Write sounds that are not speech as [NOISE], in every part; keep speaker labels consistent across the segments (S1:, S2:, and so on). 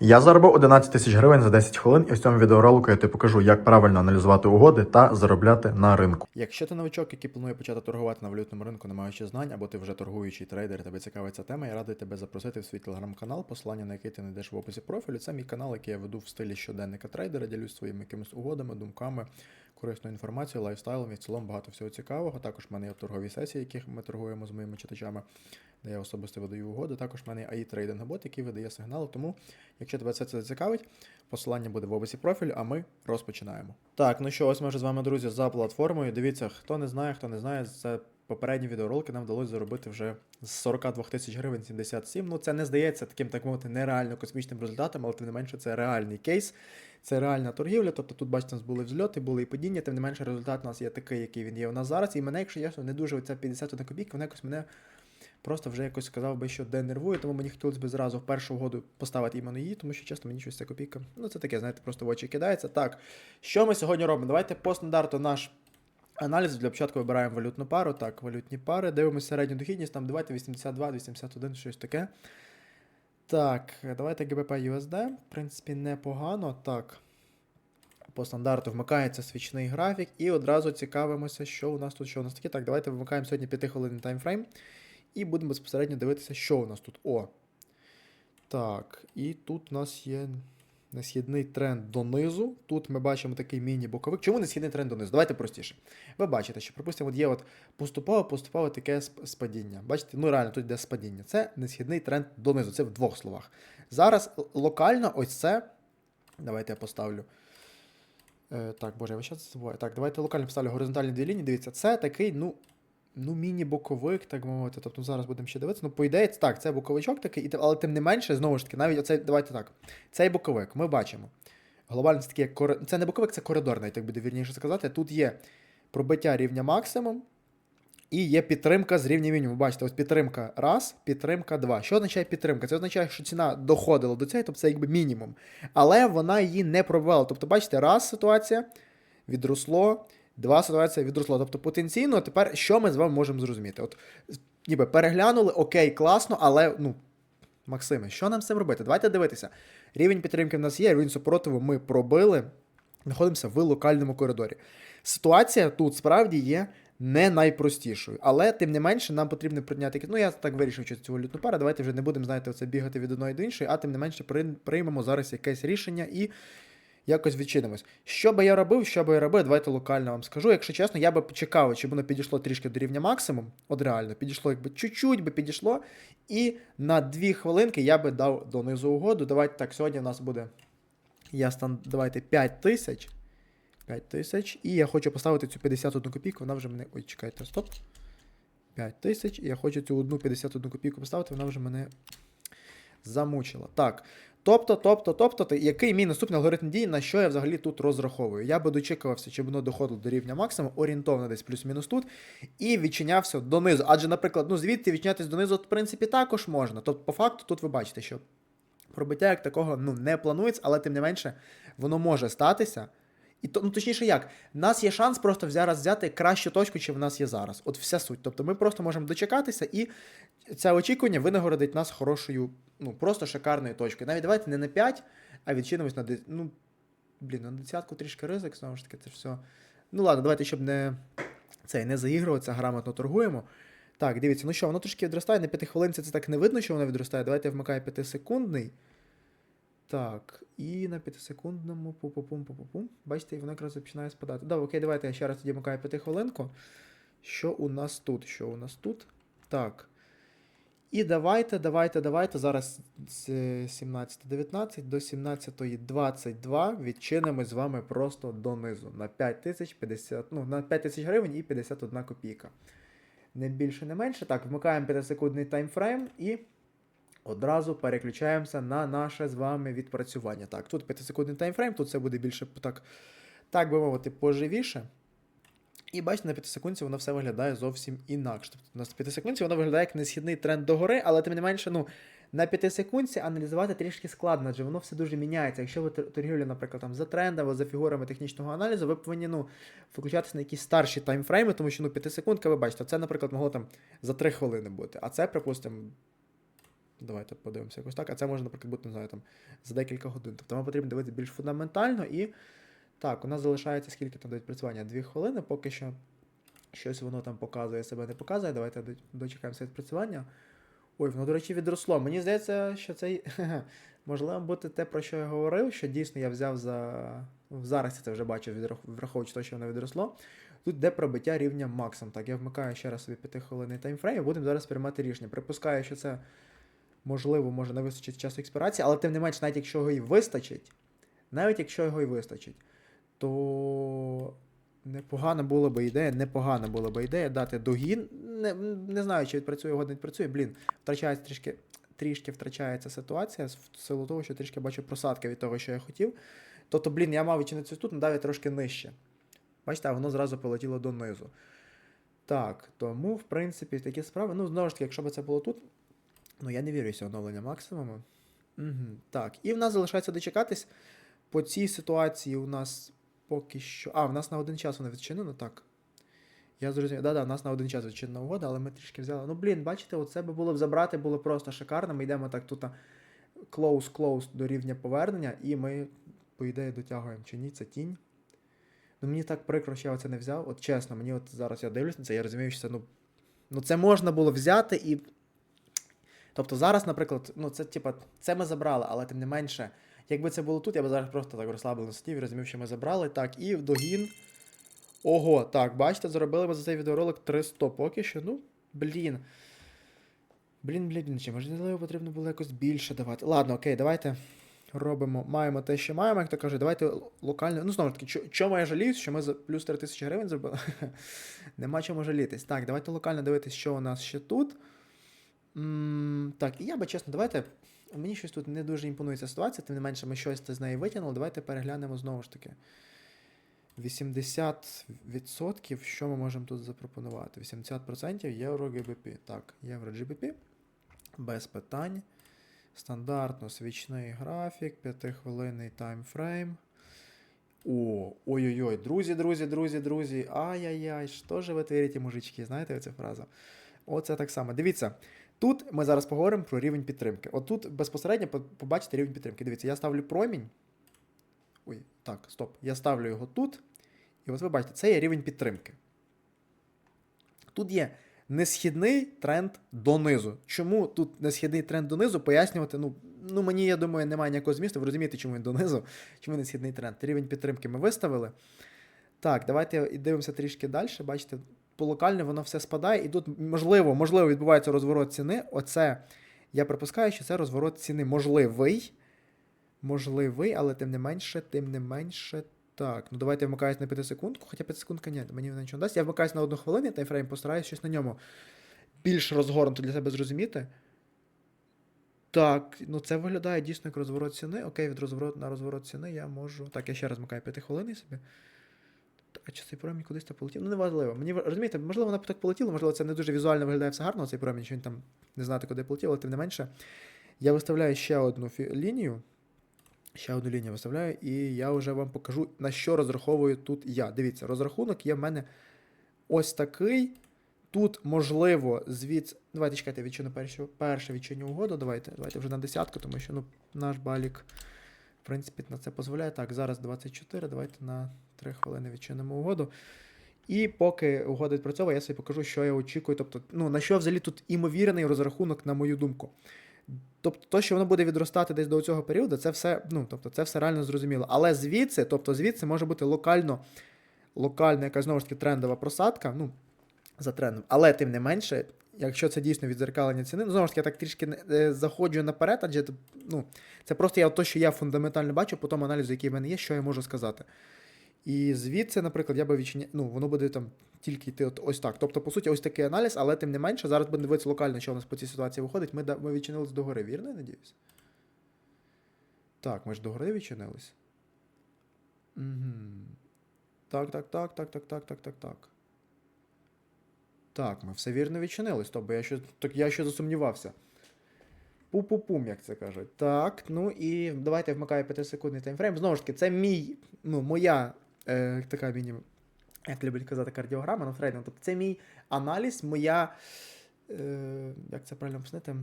S1: Я заробив 11 тисяч гривень за 10 хвилин, і в цьому відеоролику я тобі покажу, як правильно аналізувати угоди та заробляти на ринку.
S2: Якщо ти новичок, який планує почати торгувати на валютному ринку, не маючи знань, або ти вже торгуючий трейдер, тебе цікавить ця тема, я радий тебе запросити в свій телеграм-канал, посилання на який ти знайдеш в описі профілю. Це мій канал, який я веду в стилі щоденника трейдера, ділюсь своїми якимись угодами, думками, корисною інформацією, лайфстайлом і в цілому багато всього цікавого. Також в мене є торгові сесії, яких ми торгуємо з моїми читачами, де я особисто видаю угоди. Також в мене є AI трейдинг бот, який видає сигнали. Тому, якщо тебе все це зацікавить, посилання буде в описі профілю, а ми розпочинаємо. Так, ну що, ось ми вже з вами, друзі, за платформою. Дивіться, хто не знає, хто не знає, це попередні відеоролики нам вдалося заробити вже з 42 тисяч гривень 77. Ну, це не здається таким, так мовити, нереально космічним результатом, але тим не менше це реальний кейс, це реальна торгівля. Тобто тут, бачите, у нас були взльоти, були і падіння, тим не менше результат у нас є такий, який він є у нас зараз. І мене, якщо ясно, не дуже оця 51 копійка, вона якось мене просто вже якось сказав би, що денервує, тому мені хотілося б зразу в першу угоду поставити іменно її, тому що чесно, мені щось ця копійка. Ну, це таке, знаєте, просто в очі кидається. Так, що ми сьогодні робимо? Давайте по стандарту наш. Аналіз для початку вибираємо валютну пару. Так, валютні пари. Дивимося середню дохідність. Там давайте 82, 81, щось таке. Так, давайте ГБП USD. В принципі, непогано. Так. По стандарту вмикається свічний графік, і одразу цікавимося, що у нас тут, що у нас таке. Так, давайте вимикаємо сьогодні 5 хвилин таймфрейм. І будемо безпосередньо дивитися, що у нас тут. О. Так, і тут у нас є несхідний тренд донизу. Тут ми бачимо такий міні-боковик. Чому несхідний тренд донизу? Давайте простіше. Ви бачите, що, припустимо, от є от поступово-поступово таке спадіння. Бачите, ну реально тут йде спадіння. Це несхідний тренд донизу. Це в двох словах. Зараз локально ось це. Давайте я поставлю. Е, так, боже, я час забуваю. Так, давайте локально поставлю горизонтальні дві лінії. Дивіться, це такий, ну. Ну, міні-боковик, так би мовити. Тобто зараз будемо ще дивитися. Ну, по ідеї, так, це боковичок такий, але тим не менше, знову ж таки, навіть оцей, давайте так. Цей боковик ми бачимо. Глобально це такий як кори- Це не боковик, це коридор, навіть так буде вірніше сказати. Тут є пробиття рівня максимум і є підтримка з рівня мінімум. Бачите, ось підтримка раз, підтримка два. Що означає підтримка? Це означає, що ціна доходила до цієї, тобто це якби мінімум. Але вона її не пробивала. Тобто, бачите, раз ситуація відросло. Два ситуація відросло. Тобто потенційно, тепер що ми з вами можемо зрозуміти? От ніби переглянули, окей, класно, але ну. Максиме, що нам з цим робити? Давайте дивитися. Рівень підтримки в нас є, рівень супротиву ми пробили, знаходимося в локальному коридорі. Ситуація тут справді є не найпростішою, але тим не менше нам потрібно прийняти. Ну, я так вирішив, що цю валютну пару. Давайте вже не будемо, знаєте, оце бігати від одної до іншої, а тим не менше приймемо зараз якесь рішення і якось відчинимось. Що би я робив, що би я робив, давайте локально вам скажу. Якщо чесно, я би почекав, щоб воно підійшло трішки до рівня максимум. От реально, підійшло, якби чуть-чуть би підійшло. І на дві хвилинки я би дав донизу угоду. Давайте так, сьогодні у нас буде. Я стан... Давайте 5 тисяч. 5 тисяч. І я хочу поставити цю 51 копійку. Вона вже мене. Ой, чекайте, стоп. 5 тисяч. І я хочу цю одну 51 копійку поставити, вона вже мене замучила. Так. Тобто, тобто, тобто, який мій наступний алгоритм дій, на що я взагалі тут розраховую? Я би дочікувався, щоб воно доходило до рівня максимуму, орієнтовно десь плюс-мінус тут, і відчинявся донизу. Адже, наприклад, ну звідти відчинятись донизу, в принципі, також можна. Тобто, по факту, тут ви бачите, що пробиття як такого ну, не планується, але тим не менше, воно може статися. І то, ну точніше як, в нас є шанс просто зараз взяти кращу точку, чим в нас є зараз. От вся суть. Тобто ми просто можемо дочекатися, і це очікування винагородить нас хорошою, ну просто шикарною точкою. Навіть давайте не на 5, а відчинимось на ну, блін, на десятку трішки ризик, знову ж таки, це все. Ну ладно, давайте, щоб не цей не заігруватися, грамотно торгуємо. Так, дивіться, ну що, воно трошки відростає, на 5 хвилинці це так не видно, що воно відростає. Давайте я вмикаю 5-секундний. Так, і на 5-секундному пу-пу-пум, пу-пу-пум. Бачите, і воно якраз починає спадати. Да, окей, давайте я ще раз тоді вмикаю 5 хвилинку. Що у нас тут? Що у нас тут? Так. І давайте, давайте, давайте. Зараз з 17.19 до 17.22 відчинимо з вами просто донизу на 5050, ну, на 5 тисяч гривень і 51 копійка. Не більше, не менше. Так, вмикаємо 5-секундний таймфрейм і одразу переключаємося на наше з вами відпрацювання. Так, тут 5-секундний таймфрейм, тут це буде більше так, так би мовити, поживіше. І бачите, на 5 секунді воно все виглядає зовсім інакше. Тобто на 5 секунді воно виглядає як несхідний тренд догори, але тим не менше, ну, на 5 секунді аналізувати трішки складно, адже воно все дуже міняється. Якщо ви тор- торгівлю, наприклад, там, за трендами, за фігурами технічного аналізу, ви повинні ну, включатися на якісь старші таймфрейми, тому що ну, 5 секундка, ви бачите, це, наприклад, могло там за 3 хвилини бути. А це, припустимо, Давайте подивимося якось так. А це може, наприклад, бути, не знаю, там за декілька годин. Тобто нам потрібно дивитися більш фундаментально і. Так, у нас залишається скільки там до відпрацювання? Дві хвилини, поки що щось воно там показує себе, не показує. Давайте дочекаємося відпрацювання. Ой, воно, до речі, відросло. Мені здається, що це [LAUGHS] можливо бути те, про що я говорив, що дійсно я взяв за. Зараз я це вже бачив, враховуючи те, що воно відросло. Тут де пробиття рівня максимум. Так, я вмикаю ще раз собі 5 хвилинний таймфрейм і будемо зараз приймати рішення. Припускаю, що це можливо може не вистачить часу експірації, але тим не менш, навіть якщо його і вистачить, навіть якщо його і вистачить, то непогана була би ідея, непогана була би ідея дати догін. Не, не знаю, чи відпрацює його, не відпрацює. Блін, втрачається трішки, трішки втрачається ситуація в силу того, що трішки бачу просадки від того, що я хотів. Тобто, блін, я мав відчинити тут, надав я трошки нижче. Бачите, а воно зразу полетіло донизу. Так, тому, в принципі, такі справи. Ну, знову ж таки, якщо б це було тут, ну я не вірю, що оновлення максимуму. Угу, так, і в нас залишається дочекатись. По цій ситуації у нас поки що. А, в нас на один час воно відчинено, так. Я зрозумів. Да-да, у нас на один час відчинена угода, але ми трішки взяли. Ну, блін, бачите, оце би було б забрати, було просто шикарно. Ми йдемо так тут close-close до рівня повернення, і ми, по ідеї, дотягуємо. Чи ні, це тінь. Ну, мені так прикро, що я це не взяв. От чесно, мені от зараз я дивлюсь на це, я розумію, що це, ну. Ну, це можна було взяти і. Тобто зараз, наприклад, ну це типа, це ми забрали, але тим не менше, якби це було тут, я б зараз просто так розслаблено сидів і розумів, що ми забрали. Так, і в догін. Ого, так, бачите, заробили ми за цей відеоролик 300 поки що. Ну, блін. Блін, блін, блін, чи можливо потрібно було якось більше давати. Ладно, окей, давайте робимо, маємо те, що маємо, як то кажуть, давайте локально. Ну, знову ж таки, чо- чому я жаліюсь, що ми за плюс 3 тисячі гривень зробили? [LAUGHS] Нема чому жалітись. Так, давайте локально дивитись, що у нас ще тут. Так, і я би чесно, давайте. Мені щось тут не дуже імпонує ця ситуація, тим не менше, ми щось з неї витягнули. Давайте переглянемо знову ж таки. 80%, що ми можемо тут запропонувати? 80% євро GBP. Так, євро GBP. Без питань. Стандартно свічний графік, 5-хвилинний таймфрейм. О, ой-ой-ой, друзі, друзі, друзі, друзі. Ай-яй-яй, що ж ви творите, мужички? Знаєте цю фразу? Оце так само. Дивіться, тут ми зараз поговоримо про рівень підтримки. От тут безпосередньо побачите рівень підтримки. Дивіться, я ставлю промінь. Ой, так, стоп. Я ставлю його тут. І от ви бачите, це є рівень підтримки. Тут є несхідний тренд донизу. Чому тут несхідний тренд донизу? Пояснювати, ну, ну мені, я думаю, немає ніякого змісту. Ви розумієте, чому він донизу, [LAUGHS] чому несхідний тренд. Рівень підтримки ми виставили. Так, давайте і дивимося трішки далі. Бачите, по локально воно все спадає, і тут, можливо, можливо, відбувається розворот ціни. Оце, я припускаю, що це розворот ціни можливий. Можливий, але тим не менше, тим не менше. Так, ну давайте я вмикаюсь на 5 секундку, хоча 5 секундка ні, мені вона нічого не дасть. Я вмикаюсь на одну хвилину, таймфрейм, постараюсь щось на ньому більш розгорнуто для себе зрозуміти. Так, ну це виглядає дійсно як розворот ціни. Окей, від розворот на розворот ціни я можу. Так, я ще раз вмикаю 5 хвилин собі. А чи цей промінь кудись там полетів? Ну, неважливо. Мені розумієте, можливо, воно так полетіло, можливо, це не дуже візуально виглядає все гарно, цей промінь, що він там не знати, куди полетів, але тим не менше. Я виставляю ще одну лінію. Ще одну лінію виставляю, і я вже вам покажу, на що розраховую тут я. Дивіться, розрахунок є в мене ось такий. Тут, можливо, звідси. Давайте чекайте, відчину першу, перше відчиню угоду. Давайте, давайте вже на десятку, тому що ну, наш балік, в принципі, на це дозволяє. Так, зараз 24, давайте на 3 хвилини відчинимо угоду. І поки угода відпрацьовує, я собі покажу, що я очікую. Тобто, ну, на що взагалі тут імовірний розрахунок, на мою думку. Тобто, то, що воно буде відростати десь до цього періоду, це все, ну, тобто, це все реально зрозуміло. Але звідси, тобто звідси може бути локально, локальна якась знову ж таки трендова просадка, ну, за трендом. Але тим не менше, якщо це дійсно відзеркалення ціни, ну, знову ж таки, я так трішки е, заходжу наперед, адже ну, це просто я, то, що я фундаментально бачу по тому аналізу, який в мене є, що я можу сказати. І звідси, наприклад, я би відчиняв, ну, воно буде там тільки йти от ось так. Тобто, по суті, ось такий аналіз, але тим не менше, зараз будемо дивитися локально, що у нас по цій ситуації виходить. Ми, ми відчинились догори, вірно, я надіюсь? Так, ми ж догори відчинились. Угу. Так, так, так, так, так, так, так, так, так. Так, ми все вірно відчинились, тобто я ще, так я ще засумнівався. Пу-пу-пум, як це кажуть. Так, ну і давайте вмикаю 5-секундний таймфрейм. Знову ж таки, це мій, ну, моя е, така міні, як люблять казати, кардіограма, ну, фрейдинг. Тобто це мій аналіз, моя. Е, як це правильно пояснити?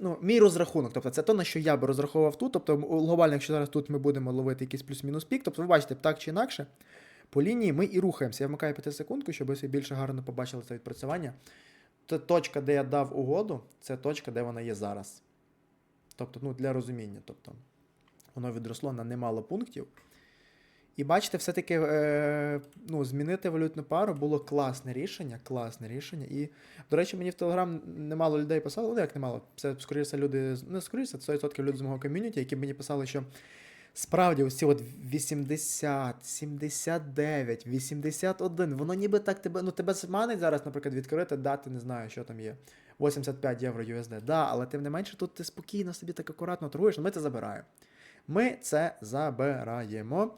S2: ну, мій розрахунок. Тобто це то, на що я би розраховував тут. Тобто, глобально, якщо зараз тут ми будемо ловити якийсь плюс-мінус пік, тобто ви бачите, так чи інакше, по лінії ми і рухаємося. Я вмикаю 5 секундку, щоб ви більше гарно побачили це відпрацювання. Та точка, де я дав угоду, це точка, де вона є зараз. Тобто, ну, для розуміння. Тобто, воно відросло на немало пунктів. І бачите, все-таки е, ну, змінити валютну пару було класне рішення. Класне рішення. І, до речі, мені в Телеграм немало людей писало, ну як немало, це скоріше люди, не скоріше, це 100% люди з мого ком'юніті, які мені писали, що справді ці от 80, 79, 81, воно ніби так тебе, ну тебе зманить зараз, наприклад, відкрити, дати, не знаю, що там є. 85 євро USD. Да, але тим не менше, тут ти спокійно собі так акуратно торгуєш, ми це забираємо. Ми це забираємо.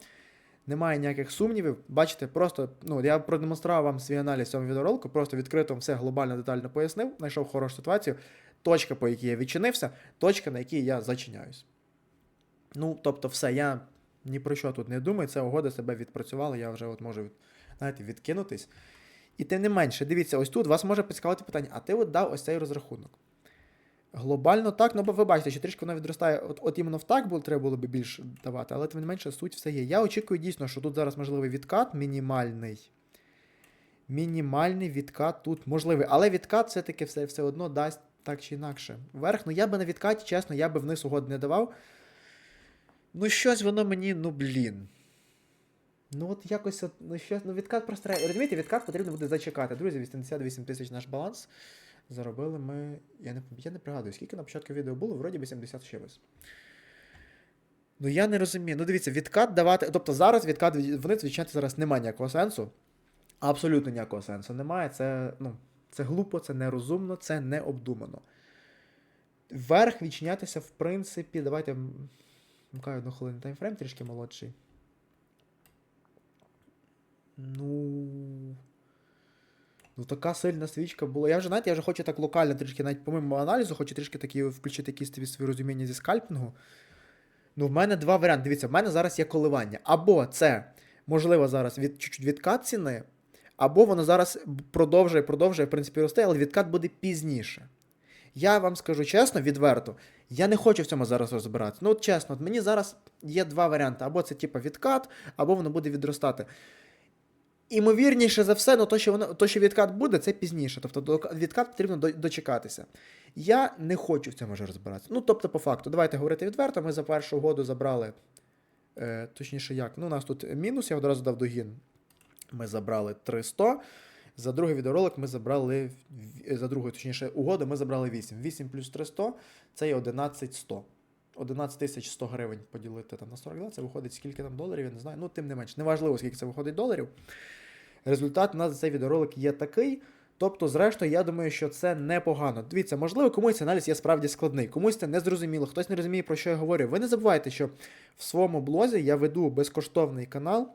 S2: Немає ніяких сумнівів. Бачите, просто ну, я продемонстрував вам свій аналіз в цьому відеоролику, просто відкрито вам все глобально детально пояснив, знайшов хорошу ситуацію. Точка, по якій я відчинився, точка, на якій я зачиняюсь. Ну, тобто, все, я ні про що тут не думаю, ця угода себе відпрацювала, я вже от можу знаєте, відкинутись. І тим не менше, дивіться, ось тут вас може поцікавити питання, а ти от дав ось цей розрахунок. Глобально так, ну бо ви бачите, що трішки воно відростає. От, от іменно в так було, треба було б більше давати, але тим не менше суть все є. Я очікую дійсно, що тут зараз можливий відкат мінімальний. Мінімальний відкат тут можливий. Але відкат все-таки все, все одно дасть так чи інакше. Вверх, ну я би на відкаті, чесно, я би вниз угод не давав. Ну, щось воно мені, ну блін. Ну, от якось, от, ну, щось, ну, відкат просто. Розумієте, відкат потрібно буде зачекати. Друзі, 88 тисяч наш баланс. Заробили ми. Я не, я не пригадую, скільки на початку відео було, вроді би 70 з чимось. Ну я не розумію. Ну дивіться, відкат давати. Тобто зараз відкат від- вниз відчиняти зараз немає ніякого сенсу. Абсолютно ніякого сенсу немає. Це, ну, це глупо, це нерозумно, це необдумано. Вверх відчинятися, в принципі, давайте. Вмикаю одну хвилину таймфрейм, трішки молодший. Ну. Ну, така сильна свічка була. Я вже, знаєте, я вже хочу так локально трішки, навіть помимо аналізу, хочу трішки такі включити якісь свої розуміння зі скальпінгу. Ну, в мене два варіанти. Дивіться, в мене зараз є коливання. Або це, можливо, зараз від, чуть-чуть відкат ціни, або воно зараз продовжує, продовжує, в принципі, рости, але відкат буде пізніше. Я вам скажу чесно, відверто, я не хочу в цьому зараз розбиратися. Ну, от чесно, от мені зараз є два варіанти: або це типа відкат, або воно буде відростати. Імовірніше за все, ну то, що воно то, що відкат буде, це пізніше. Тобто відкат потрібно дочекатися. Я не хочу в цьому вже розбиратися. Ну, тобто, по факту, давайте говорити відверто. Ми за першу угоду забрали. Е, точніше, як? Ну, у нас тут мінус, я одразу дав догін. Ми забрали 300. За другий відеоролик ми забрали. За другу, точніше, угоду ми забрали 8. 8 плюс 300 це є 11100. 11 100 гривень поділити там на 42, це виходить скільки там доларів, я не знаю. Ну, тим не менш, неважливо, скільки це виходить доларів. Результат у нас цей відеоролик є такий. Тобто, зрештою, я думаю, що це непогано. Дивіться, можливо, комусь аналіз є справді складний, комусь це незрозуміло, хтось не розуміє, про що я говорю. Ви не забувайте, що в своєму блозі я веду безкоштовний канал,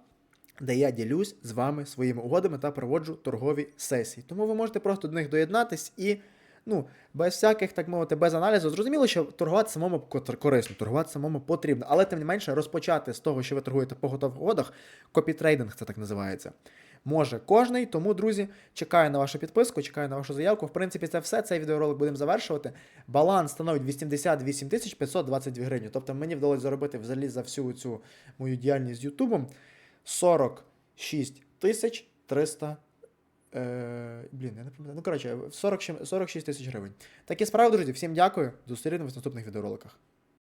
S2: де я ділюсь з вами своїми угодами та проводжу торгові сесії. Тому ви можете просто до них доєднатись і. Ну, без всяких, так мовити, без аналізу. Зрозуміло, що торгувати самому корисно, торгувати самому потрібно. Але тим не менше, розпочати з того, що ви торгуєте по готових угодах, копітрейдинг це так називається. Може кожний, тому, друзі, чекаю на вашу підписку, чекаю на вашу заявку. В принципі, це все. Цей відеоролик будемо завершувати. Баланс становить 88 522 гривні. Тобто мені вдалося заробити взагалі за всю цю мою діяльність з Ютубом 46 тисяч 300 Е, блін, я не пам'ятаю. Ну, коротше, 46 тисяч гривень. Такі справи, друзі. Всім дякую. Зустрінемось в наступних відеороликах.